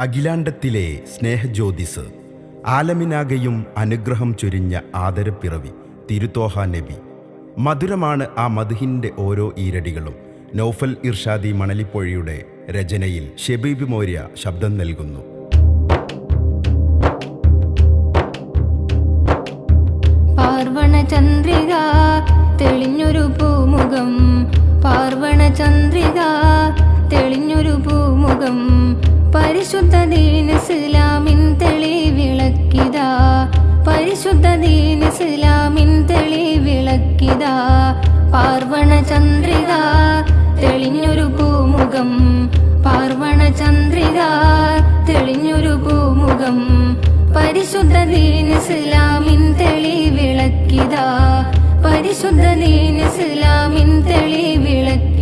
അഖിലാണ്ടത്തിലെ സ്നേഹജ്യോതിസ് ആലമിനാകെയും അനുഗ്രഹം ചൊരിഞ്ഞ ആദരപ്പിറവി തിരുത്തോഹ നബി. മധുരമാണ് ആ മധുഹിന്റെ ഓരോ ഈരടികളും. നൗഫൽ ഇർഷാദി മണലിപ്പൊഴിയുടെ രചനയിൽ ഷെബീബ് മോര്യ ശബ്ദം നൽകുന്നു. പാർവണ ചന്ദ്രിക തെളിഞ്ഞൊരു പരിശുദ്ധ ഇസ്ലാമിൻ തെളി പരിശുദ്ധ ഇസ്ലാമിൻ തെളി വിളക്കിത. പാർവണ ചന്ദ്രിക തെളിഞ്ഞൊരു പൂമുഖം. പാർവണ ചന്ദ്രിക പരിശുദ്ധ ഇസ്ലാമിൻ തെളി വിളക്കിത. പരിശുദ്ധ ഇസ്ലാമിൻ തെളി വിളക്കിത.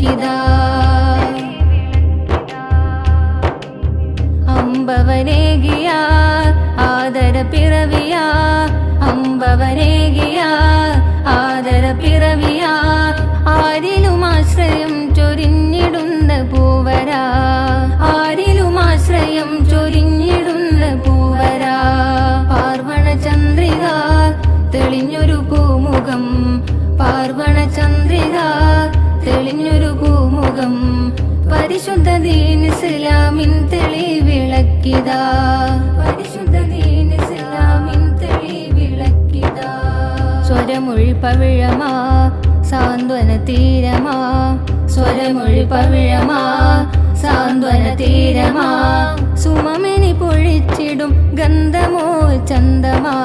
ഇസ്ലാമിൻ തെളി വിളക്കിതാ. പരിശുദ്ധ ദീൻ ഇസ്ലാമിൻ തെളി വിളക്കിത. സ്വരമൊഴി പവിഴമാ സാന്ത്വന തീരമാ. സ്വരമൊഴി പവിഴമാ സാന്ത്വന തീരമാ. സുമമിനി പൊഴിച്ചിടും ഗന്ധമോ ചന്തമാ.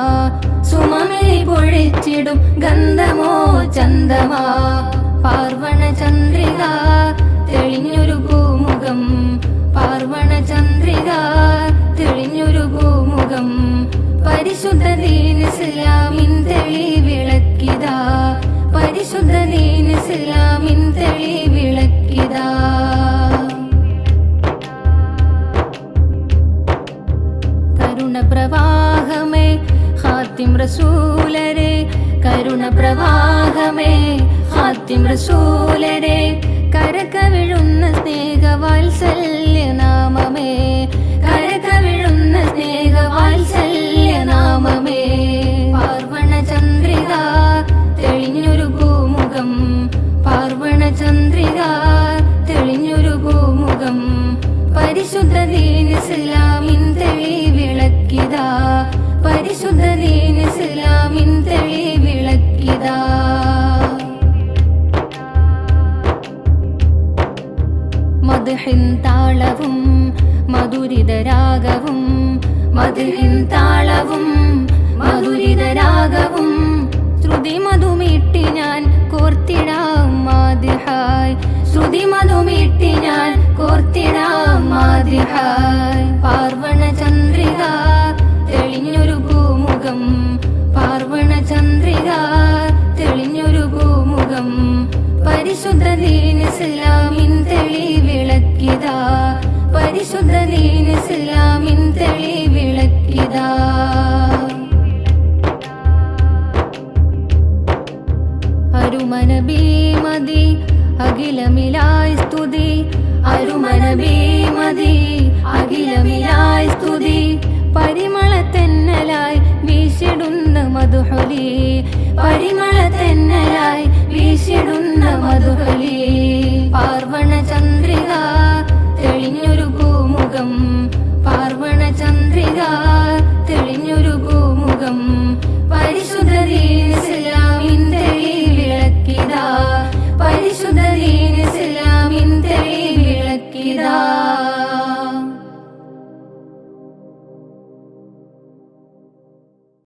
സുമമിനി പൊഴിച്ചിടും ഗന്ധമോ ചന്തമാ. ദീൻ ഇസ്ലാമിൻ തെളി വിളക്കിതാ. പരിശുദ്ധ ദീൻ ഇസ്ലാമിൻ തെളി വിളക്കിതാ. കരുണ പ്രവാഹമേ ഹാത്തിം റസൂലരെ. കരുണ പ്രവാഹമേ ഹാത്തിം റസൂലരെ. കരകവിഴുന്ന സ്നേഹവാത്സല്യ താളവും മധുരിതരാഗവും മധുരിൻ താളവും മധുരിതരാഗവും. ശ്രുതി മധുമിട്ടി ഞാൻ കോർത്തിടാം മാതിഹായ് ശ്രുതി മധുമിട്ടി ഞാൻ കോർത്തിടാം മാതിഹായ് പാർവണ ചന്ദ്രിക തെളിഞ്ഞൊരു ഭൂമുഖം പാർവണ ചന്ദ്രിക തെളിഞ്ഞൊരു ഭൂമുഖം പരിശുദ്ധ ദീൻ ഇസ്ലാമിൻ തെളി വിളക്കിത. പരിശുദ്ധ ദീൻ ഇസ്ലാമിൻ തെളി വിളക്കിത. അരുമന ഭീമതി അഖിലമിലായി സ്തുതി. അരുമനബീമതി അഖിലമിലായി സ്തുതി. പരിമളത്തെന്നലായി വീശിടുന്ന മധുഹലി. പരിമളത്തെന്നലായി വീശിടുന്ന മധുഹലി. love.